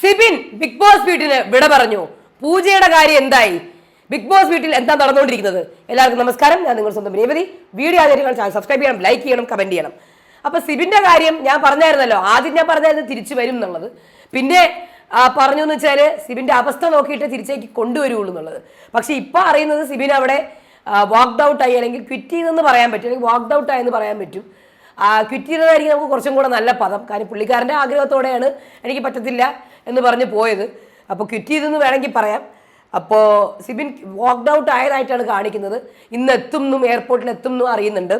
Sibin big boss വീട്ടിന് വിട പറഞ്ഞു. പൂജയുടെ കാര്യം എന്തായി? ബിഗ് ബോസ് വീട്ടിൽ എന്താ നടന്നുകൊണ്ടിരിക്കുന്നത്? എല്ലാവർക്കും നമസ്കാരം. ഞാൻ നിങ്ങൾ സ്വന്തം രേവതി വീഡിയോ ചാനൽ സബ്സ്ക്രൈബ് ചെയ്യണം ലൈക്ക് ചെയ്യണം കമന്റ് ചെയ്യണം. അപ്പൊ സിബിന്റെ കാര്യം ഞാൻ പറഞ്ഞായിരുന്നല്ലോ. ആദ്യം ഞാൻ പറഞ്ഞായിരുന്നു തിരിച്ചു വരും എന്നുള്ളത്. പിന്നെ പറഞ്ഞു എന്ന് വെച്ചാൽ സിബിന്റെ അവസ്ഥ നോക്കിയിട്ട് തിരിച്ചേക്ക് കൊണ്ടുവരുള്ളൂ എന്നുള്ളത്. പക്ഷെ ഇപ്പൊ അറിയുന്നത് സിബിൻ അവിടെ വാക്ക്ഡ് ഔട്ട് ആയി അല്ലെങ്കിൽ ക്വിറ്റ് ചെയ്തെന്ന് പറയാൻ പറ്റും. അല്ലെങ്കിൽ വാക്ക്ഡ് ഔട്ട് ആയെന്ന് പറയാൻ പറ്റും. ക്വിറ്റ് ചെയ്തതായിരിക്കും നമുക്ക് കുറച്ചും കൂടെ നല്ല പദം. കാര്യം പുള്ളിക്കാരന്റെ ആഗ്രഹത്തോടെയാണ് എനിക്ക് പറ്റത്തില്ല എന്ന് പറഞ്ഞ് പോയത്. അപ്പോൾ ക്വിറ്റ് ചെയ്തെന്ന് വേണമെങ്കിൽ പറയാം. അപ്പോൾ സിബിൻ വാക്ക്ഡ് ഔട്ട് ആയതായിട്ടാണ് കാണിക്കുന്നത്. ഇന്ന് എത്തും എന്നും എയർപോർട്ടിൽ എത്തും എന്നും അറിയുന്നുണ്ട്.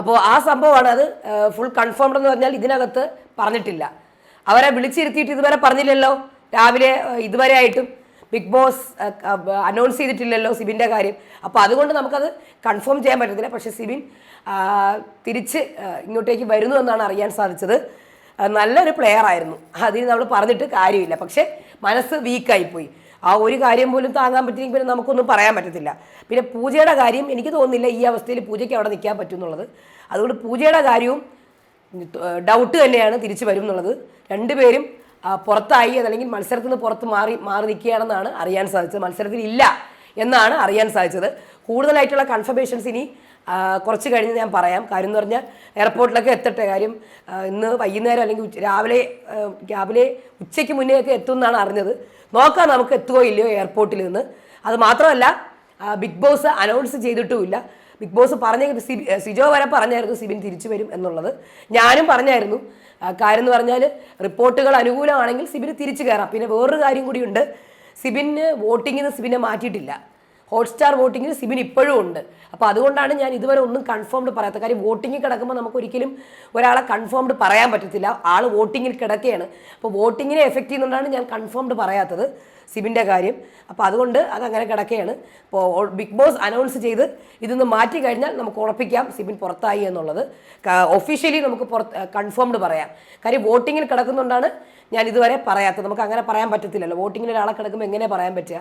അപ്പോൾ ആ സംഭവമാണ് അത് ഫുൾ കൺഫേംഡ് എന്ന് പറഞ്ഞാൽ ഇതിനകത്ത് പറഞ്ഞിട്ടില്ല. അവരെ വിളിച്ചിരുത്തിയിട്ട് ഇതുവരെ പറഞ്ഞില്ലല്ലോ. രാവിലെ ഇതുവരെ ആയിട്ടും ബിഗ് ബോസ് അനൗൺസ് ചെയ്തിട്ടില്ലല്ലോ സിബിന്റെ കാര്യം. അപ്പോൾ അതുകൊണ്ട് നമുക്കത് കൺഫേം ചെയ്യാൻ പറ്റത്തില്ല. പക്ഷേ സിബിൻ തിരിച്ച് ഇങ്ങോട്ടേക്ക് വരുന്നു എന്നാണ് അറിയാൻ സാധിച്ചത്. നല്ലൊരു പ്ലെയർ ആയിരുന്നു. അതിന് നമ്മൾ പറഞ്ഞിട്ട് കാര്യമില്ല. പക്ഷേ മനസ്സ് വീക്കായിപ്പോയി ആ ഒരു കാര്യം പോലും താങ്ങാൻ പറ്റിയെങ്കിൽ പിന്നെ നമുക്കൊന്നും പറയാൻ പറ്റത്തില്ല. പിന്നെ പൂജയുടെ കാര്യം എനിക്ക് തോന്നുന്നില്ല ഈ അവസ്ഥയിൽ പൂജയ്ക്ക് അവിടെ നിൽക്കാൻ പറ്റും എന്നുള്ളത്. അതുകൊണ്ട് പൂജയുടെ കാര്യവും ഡൗട്ട് തന്നെയാണ് തിരിച്ചു വരും എന്നുള്ളത്. രണ്ടുപേരും പുറത്തായി അതല്ലെങ്കിൽ മത്സരത്തിൽ നിന്ന് പുറത്ത് മാറി മാറി നിൽക്കുകയാണെന്നാണ് അറിയാൻ സാധിച്ചത്. മത്സരത്തിൽ ഇല്ല എന്നാണ് അറിയാൻ സാധിച്ചത്. കൂടുതലായിട്ടുള്ള കൺഫർമേഷൻസ് ഇനി കുറച്ച് കഴിഞ്ഞ് ഞാൻ പറയാം. കാര്യം എന്ന് പറഞ്ഞാൽ എയർപോർട്ടിലൊക്കെ എത്തട്ടെ. കാര്യം ഇന്ന് വൈകുന്നേരം അല്ലെങ്കിൽ രാവിലെ രാവിലെ ഉച്ചയ്ക്ക് മുന്നേ ഒക്കെ എത്തും എന്നാണ് അറിഞ്ഞത്. നോക്കാം നമുക്ക് എത്തുകയോ ഇല്ലയോ എയർപോർട്ടിൽ നിന്ന്. അത് മാത്രമല്ല ബിഗ് ബോസ് അനൗൺസ് ചെയ്തിട്ടുമില്ല. ബിഗ് ബോസ് പറഞ്ഞ സിജോ വരെ പറഞ്ഞായിരുന്നു സിബിൻ തിരിച്ചു വരും എന്നുള്ളത്. ഞാനും പറഞ്ഞായിരുന്നു. കാര്യം എന്ന് പറഞ്ഞാൽ റിപ്പോർട്ടുകൾ അനുകൂലമാണെങ്കിൽ സിബിന് തിരിച്ചു കയറാം പിന്നെ വേറൊരു കാര്യം കൂടിയുണ്ട്. സിബിന് വോട്ടിങ്ങിന് സിബിനെ മാറ്റിയിട്ടില്ല. ഹോട്ട്സ്റ്റാർ വോട്ടിങ്ങിൽ സിബിൻ ഇപ്പോഴും ഉണ്ട്. അപ്പോൾ അതുകൊണ്ടാണ് ഞാൻ ഇതുവരെ ഒന്നും കൺഫേംഡ് പറയാത്ത കാര്യം വോട്ടിങ്ങിൽ കിടക്കുമ്പോൾ നമുക്ക് ഒരിക്കലും ഒരാളെ കൺഫേംഡ് പറയാൻ പറ്റത്തില്ല. ആൾ വോട്ടിങ്ങിൽ കിടക്കുകയാണ് അപ്പോൾ വോട്ടിങ്ങിനെ എഫക്റ്റ് ചെയ്യുന്നതുകൊണ്ടാണ് ഞാൻ കൺഫേംഡ് പറയാത്തത്. സിബിന്റെ കാര്യം. അപ്പോൾ അതുകൊണ്ട് അതങ്ങനെ കിടക്കുകയാണ് അപ്പോൾ ബിഗ് ബോസ് അനൗൺസ് ചെയ്ത് ഇതൊന്ന് മാറ്റി കഴിഞ്ഞാൽ നമുക്ക് ഉറപ്പിക്കാം സിബിൻ പുറത്തായി എന്നുള്ളത്. ഒഫീഷ്യലി നമുക്ക് പുറത്ത് കൺഫേംഡ് പറയാം. കാര്യം വോട്ടിങ്ങിൽ കിടക്കുന്നുണ്ടാണ് ഞാൻ ഇതുവരെ പറയാത്തത്. നമുക്ക് അങ്ങനെ പറയാൻ പറ്റത്തില്ലല്ലോ. വോട്ടിങ്ങിൽ ഒരാളെ കിടക്കുമ്പോൾ എങ്ങനെ പറയാൻ പറ്റുക?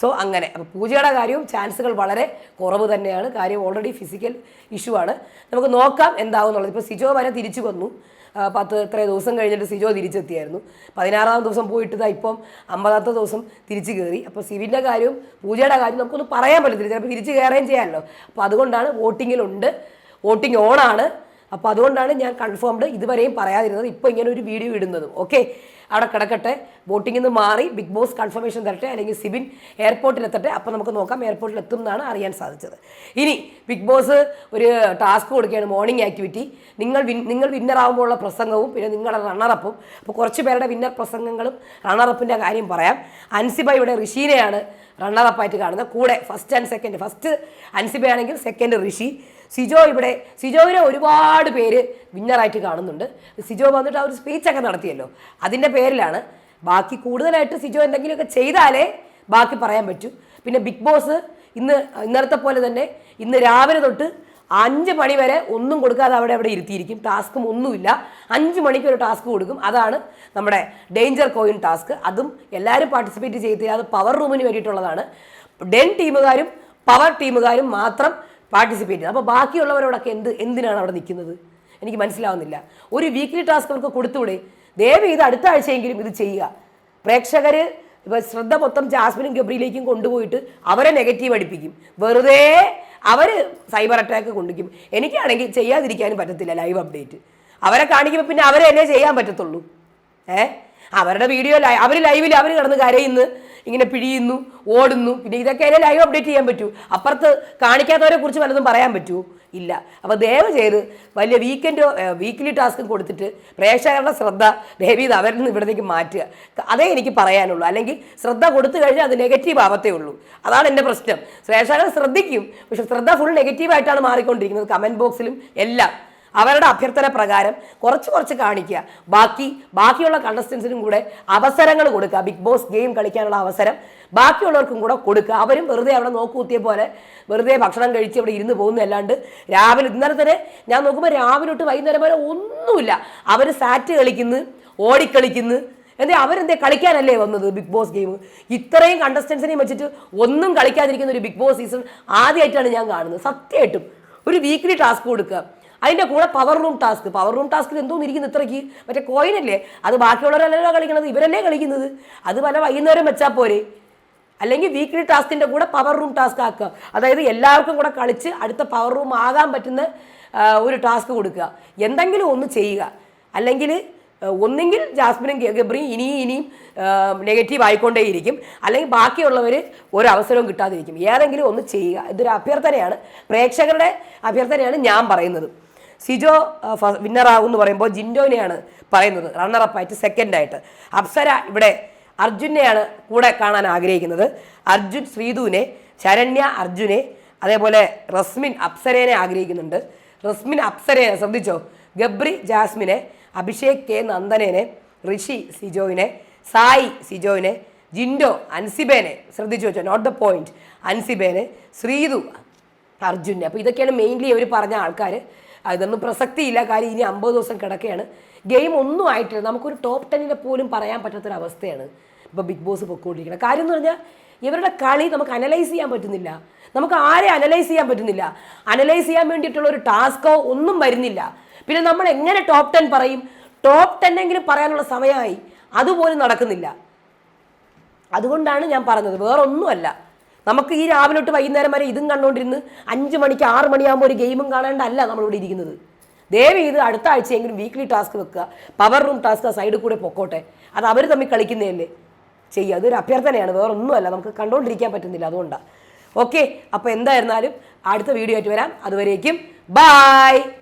സോ അങ്ങനെ. അപ്പോൾ പൂജയുടെ കാര്യവും ചാൻസുകൾ വളരെ കുറവ് തന്നെയാണ്. കാര്യം ഓൾറെഡി ഫിസിക്കൽ ഇഷ്യൂ ആണ്. നമുക്ക് നോക്കാം എന്താവും എന്നുള്ളത് ഇപ്പോൾ സിജോ വരെ തിരിച്ചു വന്നു. പത്ത് ഇത്ര ദിവസം കഴിഞ്ഞിട്ട് സിജോ തിരിച്ചെത്തിയായിരുന്നു. പതിനാറാം ദിവസം പോയിട്ട് ദാ ഇപ്പം അമ്പതാമത്തെ ദിവസം തിരിച്ചു കയറി അപ്പോൾ സിവിന്റെ കാര്യവും പൂജയുടെ കാര്യവും നമുക്കൊന്നും പറയാൻ പറ്റത്തില്ല. ചിലപ്പോൾ തിരിച്ച് കയറുകയും ചെയ്യാമല്ലോ. അപ്പോൾ അതുകൊണ്ടാണ് വോട്ടിങ്ങിലുണ്ട്. വോട്ടിംഗ് ഓണാണ്. അപ്പോൾ അതുകൊണ്ടാണ് ഞാൻ കൺഫേംഡ് ഇതുവരെയും പറയാതിരുന്നത്. ഇപ്പോൾ ഇങ്ങനെ ഒരു വീഡിയോ ഇടുന്നതും. ഓക്കെ അവിടെ കിടക്കട്ടെ. വോട്ടിംഗിൽ നിന്ന് മാറി ബിഗ് ബോസ് കൺഫർമേഷൻ തരട്ടെ. അല്ലെങ്കിൽ സിബിൻ എയർപോർട്ടിൽ എത്തട്ടെ. അപ്പോൾ നമുക്ക് നോക്കാം എയർപോർട്ടിൽ എത്തും എന്നാണ് അറിയാൻ സാധിച്ചത്. ഇനി ബിഗ് ബോസ് ഒരു ടാസ്ക് കൊടുക്കുകയാണ് മോർണിംഗ് ആക്ടിവിറ്റി നിങ്ങൾ വിൻ നിങ്ങൾ വിന്നറാകുമ്പോഴുള്ള പ്രസംഗവും പിന്നെ നിങ്ങളുടെ റണ്ണറപ്പും അപ്പോൾ കുറച്ച് പേരുടെ വിന്നർ പ്രസംഗങ്ങളും റണ്ണറപ്പിന്റെ കാര്യം പറയാം. അൻസിബ ഇവിടെ ഋഷീനെയാണ് റണ്ണറപ്പായിട്ട് കാണുന്നത്. കൂടെ ഫസ്റ്റ് ആൻഡ് സെക്കൻഡ് ഫസ്റ്റ് അൻസിബയാണെങ്കിൽ സെക്കൻഡ് ഋഷി. സിജോ ഇവിടെ സിജോവിനെ ഒരുപാട് പേര് വിന്നറായിട്ട് കാണുന്നുണ്ട്. സിജോ വന്നിട്ട് ആ ഒരു സ്പീച്ചൊക്കെ നടത്തിയല്ലോ. അതിന്റെ പേരിലാണ് ബാക്കി കൂടുതലായിട്ട് സിജോ എന്തെങ്കിലുമൊക്കെ ചെയ്താലേ ബാക്കി പറയാൻ പറ്റൂ. പിന്നെ ബിഗ് ബോസ് ഇന്ന് ഇന്നലത്തെ പോലെ തന്നെ ഇന്ന് രാവിലെ തൊട്ട് അഞ്ച് മണി വരെ ഒന്നും കൊടുക്കാതെ അവിടെ അവിടെ ഇരുത്തിയിരിക്കും. ടാസ്കും ഒന്നുമില്ല. അഞ്ച് മണിക്ക് ഒരു ടാസ്ക് കൊടുക്കും. അതാണ് നമ്മുടെ ഡേഞ്ചർ കോയിൻ ടാസ്ക് അതും എല്ലാവരും പാർട്ടിസിപ്പേറ്റ് ചെയ്തില്ല. അത് പവർ റൂമിന് വേണ്ടിയിട്ടുള്ളതാണ്. ഡെൻ ടീമുകാരും പവർ ടീമുകാരും മാത്രം പാർട്ടിസിപ്പേറ്റ് ചെയ്തത് അപ്പോൾ ബാക്കിയുള്ളവരോടൊക്കെ എന്ത് എന്തിനാണ് അവിടെ നിൽക്കുന്നത്? എനിക്ക് മനസ്സിലാവുന്നില്ല. ഒരു വീക്ക്ലി ടാസ്ക് അവർക്ക് കൊടുത്തൂടെ? ദയവ് ഇത് അടുത്ത ആഴ്ചയെങ്കിലും ഇത് ചെയ്യുക. പ്രേക്ഷകർ ഇപ്പോൾ ശ്രദ്ധ മൊത്തം ജാസ്മിനും ഗബ്രിയിലേക്കും കൊണ്ടുപോയിട്ട് അവരെ നെഗറ്റീവ് അടിപ്പിക്കും. വെറുതെ അവർ സൈബർ അറ്റാക്ക് കൊണ്ടുവയ്ക്കും. എനിക്കാണെങ്കിൽ ചെയ്യാതിരിക്കാനും പറ്റത്തില്ല ലൈവ് അപ്ഡേറ്റ്. അവരെ കാണിക്കുമ്പോൾ പിന്നെ അവരെ എന്നെ ചെയ്യാൻ പറ്റത്തുള്ളൂ. ഏ? അവരുടെ വീഡിയോ അവർ ലൈവിൽ അവർ കിടന്ന് കരയുന്നു. ഇങ്ങനെ പിഴിയുന്നു ഓടുന്നു. പിന്നെ ഇതൊക്കെ അതിനെ ലൈവ് അപ്ഡേറ്റ് ചെയ്യാൻ പറ്റൂ. അപ്പുറത്ത് കാണിക്കാത്തവരെ കുറിച്ച് വല്ലതും പറയാൻ പറ്റൂ? ഇല്ല. അപ്പോൾ ദയവ് ചെയ്ത് വലിയ വീക്കെൻഡ് വീക്കിലി ടാസ്കും കൊടുത്തിട്ട് പ്രേക്ഷകരുടെ ശ്രദ്ധ ദയവ് ചെയ്ത് അവരിൽ നിന്ന് ഇവിടത്തേക്ക് മാറ്റുക. അതേ എനിക്ക് പറയാനുള്ളൂ. അല്ലെങ്കിൽ ശ്രദ്ധ കൊടുത്തു കഴിഞ്ഞാൽ അത് നെഗറ്റീവ് ആവത്തേ ഉള്ളൂ. അതാണ് എന്റെ പ്രശ്നം. പ്രേക്ഷകർ ശ്രദ്ധിക്കും. പക്ഷെ ശ്രദ്ധ ഫുൾ നെഗറ്റീവായിട്ടാണ് മാറിക്കൊണ്ടിരിക്കുന്നത്. കമന്റ് ബോക്സിലും എല്ലാം. അവരുടെ അഭ്യർത്ഥന പ്രകാരം കുറച്ച് കുറച്ച് കാണിക്കുക. ബാക്കി ബാക്കിയുള്ള കണ്ടസ്റ്റൻസിനും കൂടെ അവസരങ്ങൾ കൊടുക്കുക. ബിഗ് ബോസ് ഗെയിം കളിക്കാനുള്ള അവസരം ബാക്കിയുള്ളവർക്കും കൂടെ കൊടുക്കുക. അവരും വെറുതെ അവിടെ നോക്കൂത്തിയ പോലെ വെറുതെ ഭക്ഷണം കഴിച്ച് അവിടെ ഇരുന്ന് പോകുന്നതല്ലാണ്ട് രാവിലെ ഇന്നലെ തന്നെ ഞാൻ നോക്കുമ്പോൾ രാവിലെ തൊട്ട് വൈകുന്നേരം വരെ ഒന്നുമില്ല. അവർ സാറ്റ് കളിക്കുന്നു ഓടിക്കളിക്കുന്നു. എന്താ അവരെന്തേ കളിക്കാനല്ലേ വന്നത് ബിഗ് ബോസ് ഗെയിം ഇത്രയും കണ്ടസ്റ്റൻസിനെയും വെച്ചിട്ട് ഒന്നും കളിക്കാതിരിക്കുന്ന ഒരു ബിഗ് ബോസ് സീസൺ ആദ്യമായിട്ടാണ് ഞാൻ കാണുന്നത്. സത്യമായിട്ടും. ഒരു വീക്ക്ലി ടാസ്ക് കൊടുക്കുക. അതിന്റെ കൂടെ power room task power room ടാസ്കിൽ എന്തോന്ന് ഇരിക്കുന്നു ഇത്രയ്ക്ക്? മറ്റേ കോയിനല്ലേ അത് ബാക്കിയുള്ളവരല്ലല്ലോ കളിക്കുന്നത് ഇവരല്ലേ കളിക്കുന്നത്? അത് പല വൈകുന്നേരം വെച്ചാൽ പോരെ? അല്ലെങ്കിൽ വീക്ക്ലി ടാസ്കിന്റെ കൂടെ പവർ റൂം ടാസ്ക് ആക്കുക. അതായത് എല്ലാവർക്കും കൂടെ കളിച്ച് അടുത്ത പവർ റൂം ആകാൻ പറ്റുന്ന ഒരു ടാസ്ക് കൊടുക്കുക. എന്തെങ്കിലും ഒന്ന് ചെയ്യുക. അല്ലെങ്കിൽ ഒന്നെങ്കിൽ ജാസ്മിനും ഗബ്രിയും ഇനിയും ഇനിയും നെഗറ്റീവ് ആയിക്കൊണ്ടേയിരിക്കും. അല്ലെങ്കിൽ ബാക്കിയുള്ളവർ ഒരവസരവും കിട്ടാതിരിക്കും. ഏതെങ്കിലും ഒന്ന് ചെയ്യുക. ഇതൊരു അഭ്യർത്ഥനയാണ്. പ്രേക്ഷകരുടെ അഭ്യർത്ഥനയാണ് ഞാൻ പറയുന്നത്. സിജോ വിന്നറാകും എന്ന് പറയുമ്പോൾ ജിൻഡോനെയാണ് പറയുന്നത് റണ്ണറപ്പായിട്ട് സെക്കൻഡായിട്ട് അപ്സര ഇവിടെ അർജുനെയാണ് കൂടെ കാണാൻ ആഗ്രഹിക്കുന്നത്. അർജുൻ ശ്രീധുവിനെ ശരണ്യ അർജുനെ അതേപോലെ റസ്മിൻ അപ്സരേനെ ആഗ്രഹിക്കുന്നുണ്ട്. റസ്മിൻ അപ്സരയെ ശ്രദ്ധിച്ചോ? ഗബ്രി ജാസ്മിനെ അഭിഷേക് കെ നന്ദനേനെ ഋഷി സിജോവിനെ സായി സിജോവിനെ ജിൻഡോ അൻസിബേനെ ശ്രദ്ധിച്ചു വെച്ചോ? നോട്ട് ദ പോയിന്റ് അൻസിബേനെ ശ്രീതു അർജുനെ. അപ്പോൾ ഇതൊക്കെയാണ് മെയിൻലി അവർ പറഞ്ഞ ആൾക്കാർ ഇതൊന്നും പ്രസക്തിയില്ല. കാര്യം ഇനി അമ്പത് ദിവസം കിടക്കുകയാണ് ഗെയിം ഒന്നും ആയിട്ടില്ല. നമുക്കൊരു ടോപ്പ് ടെന്നിനെ പോലും പറയാൻ പറ്റാത്തൊരവസ്ഥയാണ് ഇപ്പോൾ ബിഗ് ബോസ് പൊക്കോണ്ടിരിക്കുന്നത്. കാര്യം എന്ന് പറഞ്ഞാൽ ഇവരുടെ കളി നമുക്ക് അനലൈസ് ചെയ്യാൻ പറ്റുന്നില്ല. നമുക്ക് ആരെ അനലൈസ് ചെയ്യാൻ പറ്റുന്നില്ല. അനലൈസ് ചെയ്യാൻ വേണ്ടിയിട്ടുള്ള ഒരു ടാസ്കോ ഒന്നും വരുന്നില്ല. പിന്നെ നമ്മൾ എങ്ങനെ ടോപ്പ് ടെൻ പറയും? ടോപ്പ് ടെന്നെങ്കിലും പറയാനുള്ള സമയമായി. അതുപോലും നടക്കുന്നില്ല. അതുകൊണ്ടാണ് ഞാൻ പറഞ്ഞത്. വേറെ ഒന്നുമല്ല നമുക്ക് ഈ രാവിലെ തൊട്ട് വൈകുന്നേരം വരെ ഇതും കണ്ടുകൊണ്ടിരുന്ന് അഞ്ച് മണിക്ക് ആറ് മണിയാകുമ്പോൾ ഒരു ഗെയിമും കാണേണ്ടല്ല നമ്മളിവിടെ ഇരിക്കുന്നത്. ദയവ് ചെയ്ത് അടുത്ത ആഴ്ചയെങ്കിലും വീക്ക്ലി ടാസ്ക് വെക്കുക. പവർ റൂം ടാസ്ക് സൈഡിൽ കൂടെ പൊക്കോട്ടെ. അത് അവർ തമ്മിൽ കളിക്കുന്നതല്ലേ? ചെയ്യുക അതൊരു അഭ്യർത്ഥനയാണ്. വേറെ ഒന്നുമല്ല നമുക്ക് കണ്ടുകൊണ്ടിരിക്കാൻ പറ്റുന്നില്ല. അതുകൊണ്ടാണ് ഓക്കെ അപ്പോൾ എന്തായിരുന്നാലും അടുത്ത വീഡിയോ ആയിട്ട് വരാം. അതുവരേക്കും. ബായ്